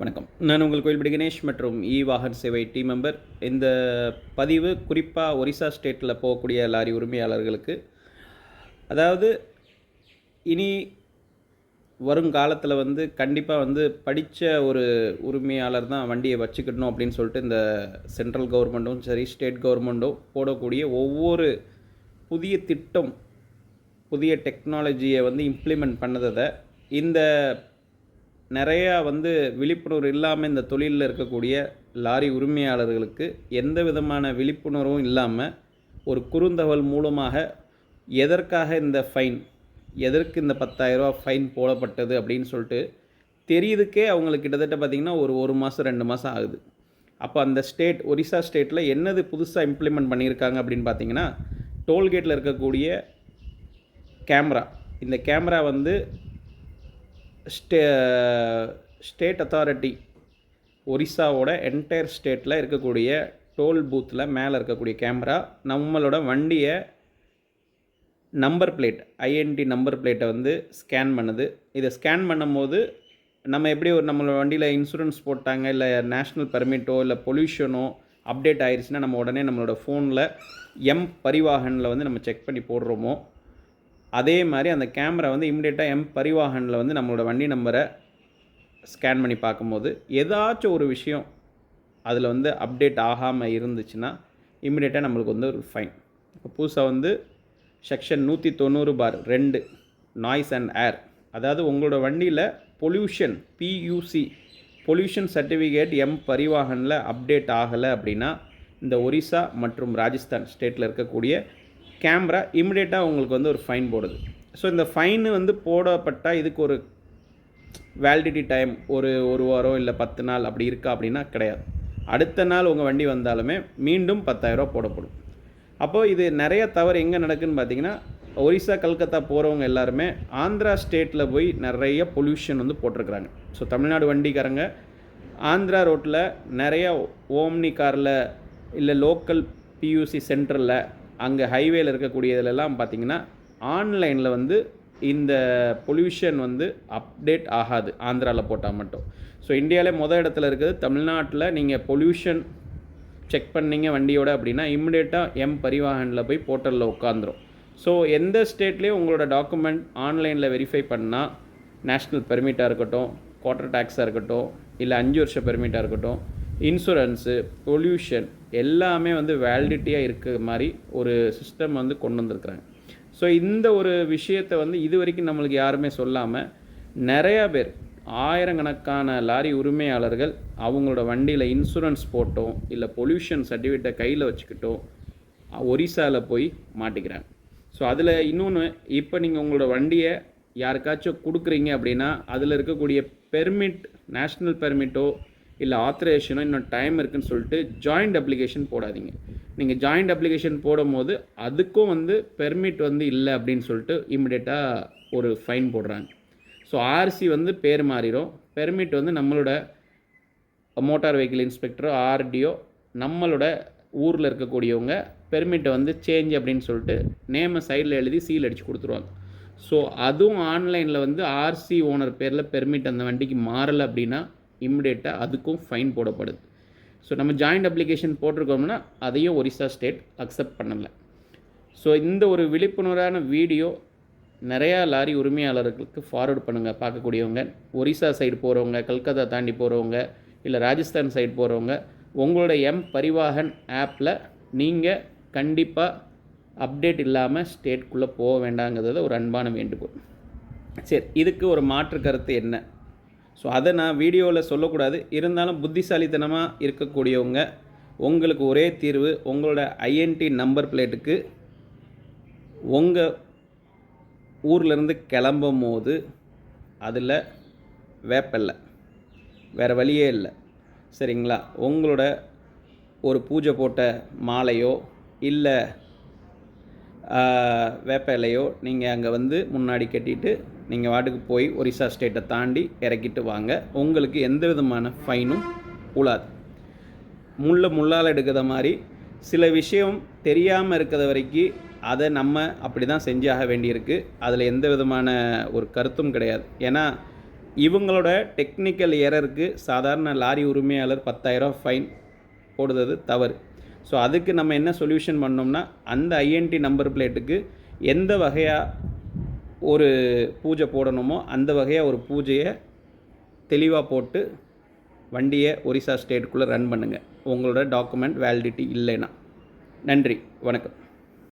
வணக்கம். நான் உங்கள் கோயில்படி கணேஷ் மற்றும் இ வாகன் சேவை டீம் மெம்பர் இந்த பதிவு குறிப்பாக ஒரிசா ஸ்டேட்டில் போகக்கூடிய லாரி உரிமையாளர்களுக்கு. அதாவது இனி வருங்காலத்தில் வந்து கண்டிப்பாக வந்து படித்த ஒரு உரிமையாளர் தான் வண்டியை வச்சுக்கிடணும் அப்படின்னு சொல்லிட்டு இந்த சென்ட்ரல் கவர்மெண்ட்டும் சரி ஸ்டேட் கவர்மெண்ட்டும் போடக்கூடிய ஒவ்வொரு புதிய திட்டம் புதிய டெக்னாலஜியை வந்து இம்ப்ளிமெண்ட் பண்ணதை இந்த நிறையா வந்து விழிப்புணர்வு இல்லாமல் இந்த தொழிலில் இருக்கக்கூடிய லாரி உரிமையாளர்களுக்கு எந்த விதமான விழிப்புணர்வும் இல்லாமல் ஒரு குறுந்தகவல் மூலமாக எதற்காக இந்த ஃபைன் எதற்கு இந்த பத்தாயிரரூபா ஃபைன் போடப்பட்டது அப்படின்னு சொல்லிட்டு தெரியுதுக்கே அவங்களுக்கு கிட்டத்தட்ட பார்த்திங்கன்னா ஒரு ஒரு மாதம் ரெண்டு மாதம் ஆகுது. அப்போ அந்த ஸ்டேட் ஒரிசா ஸ்டேட்டில் என்னது புதுசாக இம்ப்ளிமெண்ட் பண்ணியிருக்காங்க அப்படின்னு பார்த்தீங்கன்னா டோல்கேட்டில் இருக்கக்கூடிய கேமரா இந்த கேமரா வந்து ஸ்டே ஸ்டேட் அத்தாரிட்டி ஒரிசாவோட என்டையர் ஸ்டேட்டில் இருக்கக்கூடிய டோல் பூத்தில் மேலே இருக்கக்கூடிய கேமரா நம்மளோட வண்டியை நம்பர் பிளேட் ஐஎன்டி நம்பர் பிளேட்டை வந்து ஸ்கேன் பண்ணுது. இதை ஸ்கேன் பண்ணும்போது நம்ம எப்படி ஒரு நம்மளோட வண்டியில் இன்சூரன்ஸ் போட்டாங்க இல்லை நேஷ்னல் பெர்மிட்டோ இல்லை பொல்யூஷனோ அப்டேட் ஆயிடுச்சுன்னா நம்ம உடனே நம்மளோட ஃபோனில் எம் பரிவாகனில் வந்து நம்ம செக் பண்ணி போடுறோமோ அதே மாதிரி அந்த கேமரா வந்து இமிடியேட்டாக எம் பரிவாகனில் வந்து நம்மளோட வண்டி நம்பரை ஸ்கேன் பண்ணி பார்க்கும்போது ஏதாச்சும் ஒரு விஷயம் அதில் வந்து அப்டேட் ஆகாமல் இருந்துச்சுன்னா இமிடியேட்டாக நம்மளுக்கு வந்து ஒரு ஃபைன் இப்போ புதுசாக வந்து செக்ஷன் நூற்றி தொண்ணூறு பார் ரெண்டு நாய்ஸ் அண்ட் ஏர் அதாவது உங்களோட வண்டியில் pollution PUC pollution certificate M பரிவாகனில் update ஆகலை அப்படின்னா இந்த ஒரிசா மற்றும் ராஜஸ்தான் ஸ்டேட்டில் இருக்கக்கூடிய கேமரா இமிடியேட்டாக உங்களுக்கு வந்து ஒரு ஃபைன் போடுது. ஸோ இந்த ஃபைனு வந்து போடப்பட்டால் இதுக்கு ஒரு வேலிடிட்டி டைம் ஒரு ஒரு வாரம் இல்லை பத்து நாள் அப்படி இருக்கா அப்படின்னா கிடையாது. அடுத்த நாள் உங்கள் வண்டி வந்தாலுமே மீண்டும் பத்தாயிரரூபா போடப்படும். அப்போது இது நிறைய தவறு எங்கே நடக்குதுன்னு பார்த்தீங்கன்னா ஒரிசா கல்கத்தா போகிறவங்க எல்லாருமே ஆந்திரா ஸ்டேட்டில் போய் நிறைய பொல்யூஷன் வந்து போட்டிருக்கிறாங்க. ஸோ தமிழ்நாடு வண்டிக்காரங்க ஆந்திரா ரோட்டில் நிறையா ஓம்னி காரில் இல்லை லோக்கல் பியூசி சென்டரில் அங்கே ஹைவேயில் இருக்கக்கூடியதுலலாம் பார்த்தீங்கன்னா ஆன்லைனில் வந்து இந்த பொல்யூஷன் வந்து அப்டேட் ஆகாது. ஆந்திராவில் போட்டால் மட்டும். ஸோ இந்தியாவிலே மொதல் இடத்துல இருக்குது. தமிழ்நாட்டில் நீங்கள் பொல்யூஷன் செக் பண்ணீங்க வண்டியோட அப்படின்னா இம்மிடியேட்டாக எம் பரிவாகனில் போய் போர்ட்டலில் உட்காந்துரும் ஸோ எந்த ஸ்டேட்லேயும் உங்களோட டாக்குமெண்ட் ஆன்லைனில் வெரிஃபை பண்ணால் நேஷ்னல் பெர்மிட்டாக இருக்கட்டும் குவார்ட்டர் டேக்ஸாக இருக்கட்டும் இல்லை அஞ்சு வருஷ பெர்மிட்டாக இருக்கட்டும் இன்சூரன்ஸு பொல்யூஷன் எல்லாமே வந்து வேலிடிட்டியாக இருக்கிற மாதிரி ஒரு சிஸ்டம் வந்து கொண்டு வந்திருக்கிறாங்க. ஸோ இந்த ஒரு விஷயத்தை வந்து இது வரைக்கும் நம்மளுக்கு யாருமே சொல்லாமல் நிறையா பேர் ஆயிரக்கணக்கான லாரி உரிமையாளர்கள் அவங்களோட வண்டியில் இன்சூரன்ஸ் போட்டோம் இல்லை பொல்யூஷன் சர்டிஃபிகேட்டை கையில் வச்சுக்கிட்டோம் ஒரிசாவில் போய் மாட்டிக்கிறாங்க. ஸோ அதில் இன்னொன்று இப்போ நீங்கள் உங்களோட வண்டியை யாருக்காச்சும் கொடுக்குறீங்க அப்படின்னா அதில் இருக்கக்கூடிய பெர்மிட் நேஷ்னல் பெர்மிட்டோ இல்லை ஆத்தரேஷனோ இன்னும் டைம் இருக்குன்னு சொல்லிட்டு ஜாயிண்ட் அப்ளிகேஷன் போடாதீங்க. நீங்கள் ஜாயிண்ட் அப்ளிகேஷன் போடும்போது அதுக்கும் வந்து பெர்மிட் வந்து இல்லை அப்படின்னு சொல்லிட்டு இமிடியேட்டாக ஒரு ஃபைன் போடுறாங்க. ஸோ ஆர்சி வந்து பேர் மாறிடும் பெர்மிட் வந்து நம்மளோட மோட்டார் வெஹிக்கிள் இன்ஸ்பெக்டரோ ஆர்டிஓ நம்மளோட ஊரில் இருக்கக்கூடியவங்க பெர்மிட்டை வந்து சேஞ்ச் அப்படின்னு சொல்லிட்டு நேமை சைடில் எழுதி சீல் அடித்து கொடுத்துருவாங்க. ஸோ அதுவும் ஆன்லைனில் வந்து ஆர்சி ஓனர் பேரில் பெர்மிட் அந்த வண்டிக்கு மாறலை அப்படின்னா இம்மிடியேட்டாக அதுக்கும் ஃபைன் போடப்படுது. ஸோ நம்ம ஜாயிண்ட் அப்ளிகேஷன் போட்டிருக்கோம்னா அதையும் ஒரிசா ஸ்டேட் அக்செப்ட் பண்ணலை. ஸோ இந்த ஒரு விழிப்புணர்வான வீடியோ நிறையா லாரி உரிமையாளர்களுக்கு ஃபார்வர்ட் பண்ணுங்கள் பார்க்கக்கூடியவங்க. ஒரிசா சைடு போகிறவங்க கல்கத்தா தாண்டி போகிறவங்க இல்லை ராஜஸ்தான் சைடு போகிறவங்க உங்களோட எம் பரிவாகன் ஆப்பில் நீங்கள் கண்டிப்பாக அப்டேட் இல்லாமல் ஸ்டேட்குள்ளே போக வேண்டாங்கிறத ஒரு அன்பான வேண்டுகோள். சரி இதுக்கு ஒரு மாற்று கருத்து என்ன? ஸோ அதை நான் வீடியோவில் சொல்லக்கூடாது. இருந்தாலும் புத்திசாலித்தனமாக இருக்கக்கூடியவங்க உங்களுக்கு ஒரே தீர்வு உங்களோட ஐஎன்டி நம்பர் பிளேட்டுக்கு உங்கள் ஊர்லேருந்து கிளம்பும் போது அதில் வேப்பில்லை வேறு வழியே இல்லை. சரிங்களா? உங்களோட ஒரு பூஜை போட்ட மாலையோ இல்லை வேப்ப இலையோ நீங்கள் அங்கே வந்து முன்னாடி கட்டிட்டு நீங்கள் வாட்டுக்கு போய் ஒரிசா ஸ்டேட்டை தாண்டி இறக்கிட்டு வாங்க. உங்களுக்கு எந்த விதமான ஃபைனும் உழாது முள்ள முள்ளால் எடுக்கிற மாதிரி சில விஷயம் தெரியாமல் இருக்கிற வரைக்கும் அதை நம்ம அப்படி தான் செஞ்சாக வேண்டியிருக்கு. அதில் எந்த விதமான ஒரு கருத்தும் கிடையாது. ஏன்னா இவங்களோட டெக்னிக்கல் எரருக்கு சாதாரண லாரி உரிமையாளர் பத்தாயிரம் ஃபைன் போடுறது தவறு. ஸோ அதுக்கு நம்ம என்ன சொல்யூஷன் பண்ணோம்னா அந்த ஐஎன்டி நம்பர் பிளேட்டுக்கு எந்த வகையாக ஒரு பூஜை போடணுமோ அந்த வகையாக ஒரு பூஜையை தெளிவாக போட்டு வண்டியை ஒரிசா ஸ்டேட்டுக்குள்ளே ரன் பண்ணுங்கள் உங்களோட டாக்குமெண்ட் வேலிடிட்டி இல்லைன்னா. நன்றி. வணக்கம்.